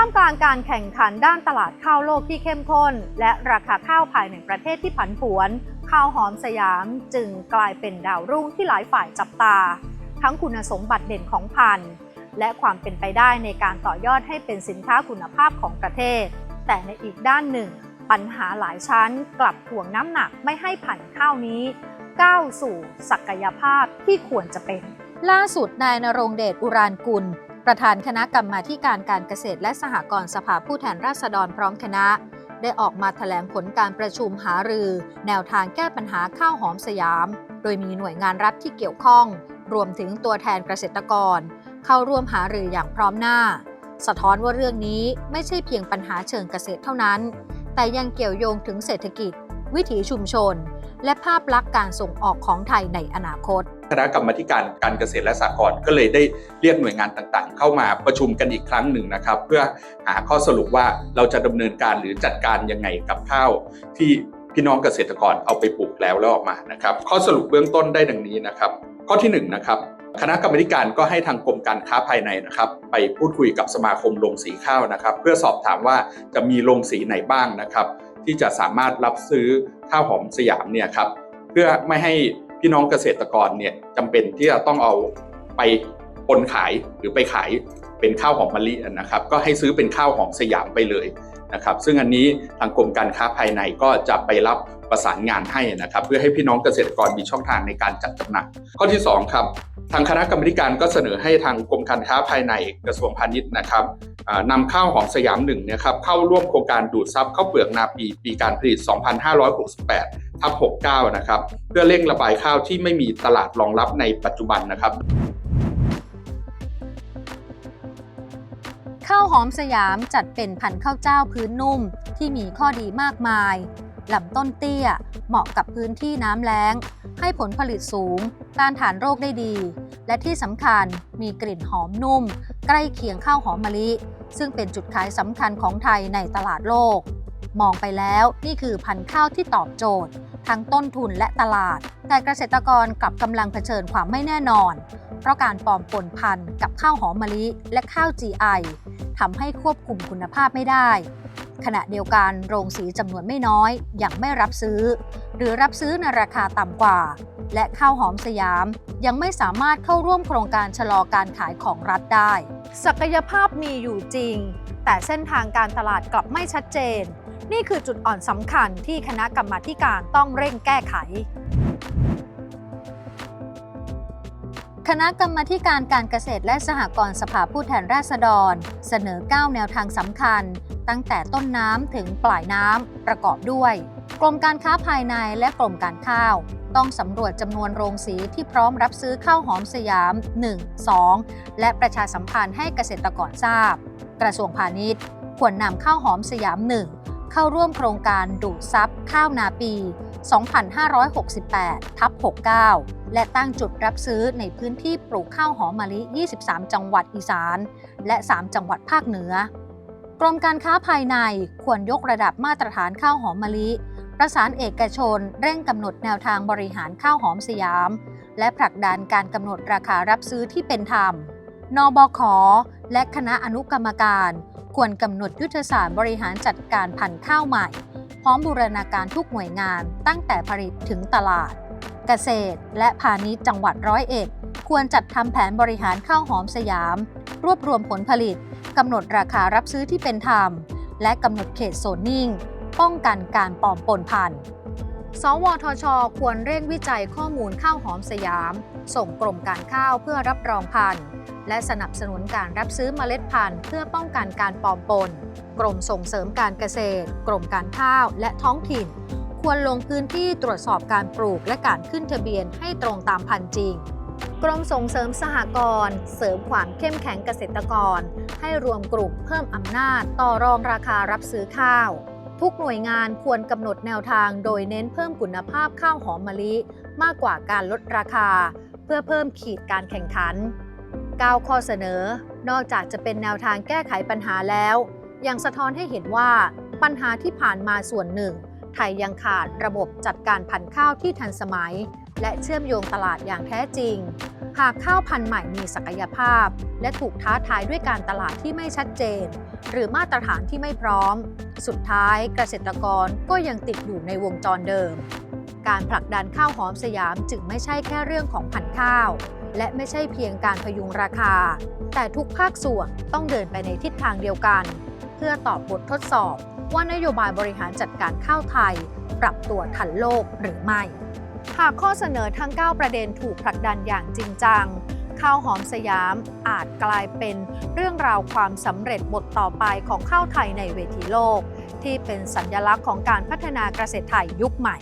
ามกลางการแข่งขันด้านตลาดข้าวโลกที่เข้มข้น และราคาข้าวภายในประเทศที่ผันผวน ข้าวหอมสยามจึงกลายเป็นดาวรุ่งที่หลายฝ่ายจับตา ทั้งคุณสมบัติเด่นของพันธุ์ และความเป็นไปได้ในการต่อยอดให้เป็นสินค้าคุณภาพของประเทศ แต่ในอีกด้านหนึ่ง ปัญหาหลายชั้น กลับถ่วงน้ำหนักไม่ให้ผันข้าวนี้ ก้าวสู่ศักยภาพที่ควรจะเป็น ล่าสุดนายนรงเดชอุรานกุล ประธานคณะกรรมาการการเกษตรและสหกรณ์สภาผู้แทนราษฎรพร้อมคณะ ได้ออกมาแถลงผลการประชุมหารือ แนวทางแก้ปัญหาข้าวหอมสยาม โดยมีหน่วยงานรัฐที่เกี่ยวข้อง รวมถึงตัวแทนเกษตรกร เข้าร่วมหารืออย่างพร้อมหน้า สะท้อนว่าเรื่องนี้ไม่ใช่เพียงปัญหาเชิงเกษตรเท่านั้น แต่ยังเกี่ยวโยงถึงเศรษฐกิจ วิถีชุมชน และภาพลักษณ์การส่งออกของไทยในอนาคต คณะกรรมการการเกษตรและสหกรณ์ก็เลยได้เรียกหน่วยงานต่างๆ เข้ามาประชุมกันอีกครั้งหนึ่งนะครับ เพื่อหาข้อสรุปว่าเราจะดำเนินการหรือจัดการยังไงกับข้าวที่พี่น้องเกษตรกรเอาไปปลูกแล้วแล้วออกมานะครับ ข้อสรุปเบื้องต้นได้ดังนี้นะครับ ข้อที่หนึ่งนะครับคณะกรรมการก็ให้ทางกรมการค้าภายในนะครับ ไปพูดคุยกับสมาคมโรงสีข้าวนะครับ เพื่อสอบถามว่าจะมีโรงสีไหนบ้างนะครับ ที่จะสามารถรับซื้อข้าวหอมสยามเนี่ยครับเพื่อไม่ให้ พี่น้องเกษตรกรเนี่ยจำเป็นที่จะต้องเอาไปปนขายหรือไปขายเป็นข้าวหอมมะลินะครับ ก็ให้ซื้อเป็นข้าวหอมสยามไปเลยนะครับ ซึ่งอันนี้ทางกรมการค้าภายในก็จะไปรับประสานงานให้นะครับ เพื่อให้พี่น้องเกษตรกรมีช่องทางในการจัดจำหน่ายข้อที่สองครับ ทางคณะกรรมการก็เสนอให้ทางกรมการค้าภายในกระทรวงพาณิชย์นะครับนำข้าวหอมสยามหนึ่งเนี่ยครับเข้าร่วมโครงการดูดซับข้าวเปลือกนาปีปีการผลิต 2568 ทับ69 นะครับ เพื่อเร่งระบายข้าวที่ไม่มีตลาดรองรับในปัจจุบันนะครับ ข้าวหอมสยามจัดเป็นพันธุ์ข้าวเจ้าพื้นนุ่มที่มีข้อดีมากมายลำต้นเตี้ย เหมาะกับพื้นที่น้ำแล้ง ให้ผลผลิตสูง ต้านทานโรคได้ดี และที่สำคัญมีกลิ่นหอมนุ่ม ใกล้เคียงข้าวหอมมะลิ ซึ่งเป็นจุดขายสำคัญของไทยในตลาดโลก มองไปแล้วนี่คือพันธุ์ข้าวที่ตอบโจทย์ ทั้งต้นทุนและตลาด แต่เกษตรกรกลับกำลังเผชิญความไม่แน่นอน เพราะการปลอมปนพันธุ์กับข้าวหอมมะลิและข้าว GI ทำให้ควบคุมคุณภาพไม่ได้ ขณะเดียวกันโรงสีจำนวนไม่น้อยยังไม่รับซื้อ หรือรับซื้อในราคาต่ำกว่า และข้าวหอมสยาม ยังไม่สามารถเข้าร่วมโครงการชะลอการขายของรัฐได้ ศักยภาพมีอยู่จริง แต่เส้นทางการตลาดกลับไม่ชัดเจน นี่คือจุดอ่อนสำคัญที่คณะกรรมาการต้องเร่งแก้ไขคณะกรรมการการเกษตรและสหกรณ์สภาผู้แทนราษฎร เสนอ 9 แนวทางสำคัญ ตั้งแต่ต้นน้ำถึงปลายน้ำประกอบด้วย กรมการค้าภายในและกรมการข้าว ต้องสำรวจจำนวนโรงสีที่พร้อมรับซื้อข้าวหอมสยาม 1 2 และประชาสัมพันธ์ให้เกษตรกรทราบ กระทรวงพาณิชย์ ควรนำข้าวหอมสยาม 1 เข้าร่วมโครงการดูดซับข้าวนาปี 2568 ทับ 69 และตั้งจุดรับซื้อในพื้นที่ปลูกข้าวหอมมะลิ 23 จังหวัดอีสาน และ 3 จังหวัดภาคเหนือกรมการค้าภายในควรยกระดับมาตรฐานข้าวหอมมะลิ ประสานเอกชนเร่งกำหนดแนวทางบริหารข้าวหอมสยาม และผลักดันการกำหนดราคารับซื้อที่เป็นธรรม นบข และคณะอนุกรรมการ ควรกำหนดยุทธศาสตร์บริหารจัดการพันธุ์ข้าวใหม่ พร้อมบูรณาการทุกหน่วยงานตั้งแต่ผลิตถึงตลาด เกษตร และพาณิชย์จังหวัดร้อยเอ็ดควรจัดทำแผนบริหารข้าวหอมสยาม รวบรวมผลผลิตกำหนดราคารับซื้อที่เป็นธรรม และกำหนดเขตโซนนิ่ง ป้องกันการปลอมปนพันธุ์ สวทช ควรเร่งวิจัยข้อมูลข้าวหอมสยาม ส่งกรมการข้าวเพื่อรับรองพันธุ์ และสนับสนุนการรับซื้อเมล็ดพันธุ์เพื่อป้องกันการปลอมปน กรมส่งเสริมการเกษตร กรมการข้าวและท้องถิ่น ควรลงพื้นที่ตรวจสอบการปลูกและการขึ้นทะเบียนให้ตรงตามพันธุ์จริงกรมส่งเสริมสหกรณ์เสริมความเข้มแข็งเกษตรกร ให้รวมกลุ่มเพิ่มอำนาจต่อรองราคารับซื้อข้าว ทุกหน่วยงานควรกำหนดแนวทางโดยเน้นเพิ่มคุณภาพข้าวหอมมะลิ มากกว่าการลดราคา เพื่อเพิ่มขีดการแข่งขัน 9 ข้อเสนอ นอกจากจะเป็นแนวทางแก้ไขปัญหาแล้ว ยังสะท้อนให้เห็นว่าปัญหาที่ผ่านมาส่วนหนึ่ง ไทยยังขาดระบบจัดการพันธุ์ข้าวที่ทันสมัย และเชื่อมโยงตลาดอย่างแท้จริง หากข้าวพันธุ์ใหม่มีศักยภาพ และถูกท้าทายด้วยการตลาดที่ไม่ชัดเจน หรือมาตรฐานที่ไม่พร้อม สุดท้ายเกษตรกรก็ยังติดอยู่ในวงจรเดิม การผลักดันข้าวหอมสยามจึงไม่ใช่แค่เรื่องของพันธุ์ข้าว และไม่ใช่เพียงการพยุงราคา แต่ทุกภาคส่วนต้องเดินไปในทิศทางเดียวกัน เพื่อตอบบททดสอบว่านโยบายบริหารจัดการข้าวไทย ปรับตัวทันโลกหรือไม่ หากข้อเสนอทั้ง 9 ประเด็นถูกผลักดันอย่างจริงจัง ข้าวหอมสยามอาจกลายเป็นเรื่องราวความสำเร็จบทต่อไปของข้าวไทยในเวทีโลก ที่เป็นสัญลักษณ์ของการพัฒนาเกษตรไทยยุคใหม่